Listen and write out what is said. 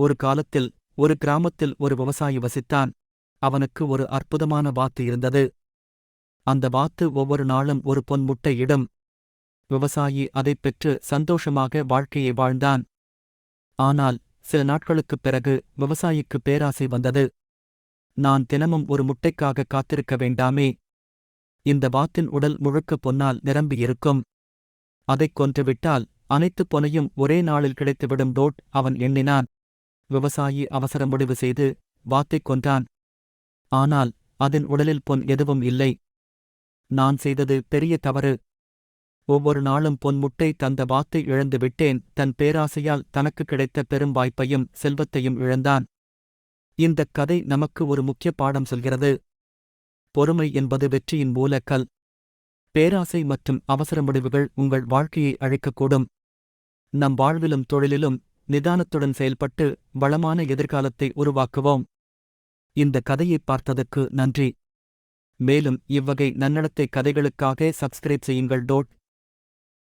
ஒரு காலத்தில் ஒரு கிராமத்தில் ஒரு விவசாயி வசித்தான். அவனுக்கு ஒரு அற்புதமான வாத்து இருந்தது. அந்த வாத்து ஒவ்வொரு நாளும் ஒரு பொன் முட்டை இடும். விவசாயி அதைப் பெற்று சந்தோஷமாக வாழ்க்கையை வாழ்ந்தான். ஆனால் சில நாட்களுக்குப் பிறகு விவசாயிக்கு பேராசை வந்தது. நான் தினமும் ஒரு முட்டைக்காக காத்திருக்க வேண்டாமே. இந்த வாத்தின் உடல் முழுக்க பொன்னால் நிரம்பியிருக்கும் அதைக் கொன்றுவிட்டால் அனைத்து பொனையும் ஒரே நாளில் கிடைத்துவிடும் டோட் அவன் எண்ணினான். விவசாயி அவசர முடிவு செய்து வாத்தைக் கொன்றான். ஆனால் அதன் உடலில் பொன் எதுவும் இல்லை. நான் செய்தது பெரிய தவறு. ஒவ்வொரு நாளும் பொன் முட்டை தந்த வாத்தை இழந்து விட்டேன். தன் பேராசையால் தனக்கு கிடைத்த பெரும் வாய்ப்பையும் செல்வத்தையும் இழந்தான். இந்தக் கதை நமக்கு ஒரு முக்கிய பாடம் சொல்கிறது. பொறுமை என்பது வெற்றியின் மூலக்கல். பேராசை மற்றும் அவசர முடிவுகள் உங்கள் வாழ்க்கையை அழைக்கக்கூடும். நம் வாழ்விலும் தொழிலிலும் நிதானத்துடன் செயல்பட்டு வளமான எதிர்காலத்தை உருவாக்குவோம். இந்த கதையைப் பார்த்ததற்கு நன்றி. மேலும் இவ்வகை நன்னடத்தை கதைகளுக்காக சப்ஸ்கிரைப் செய்யுங்கள். டோட்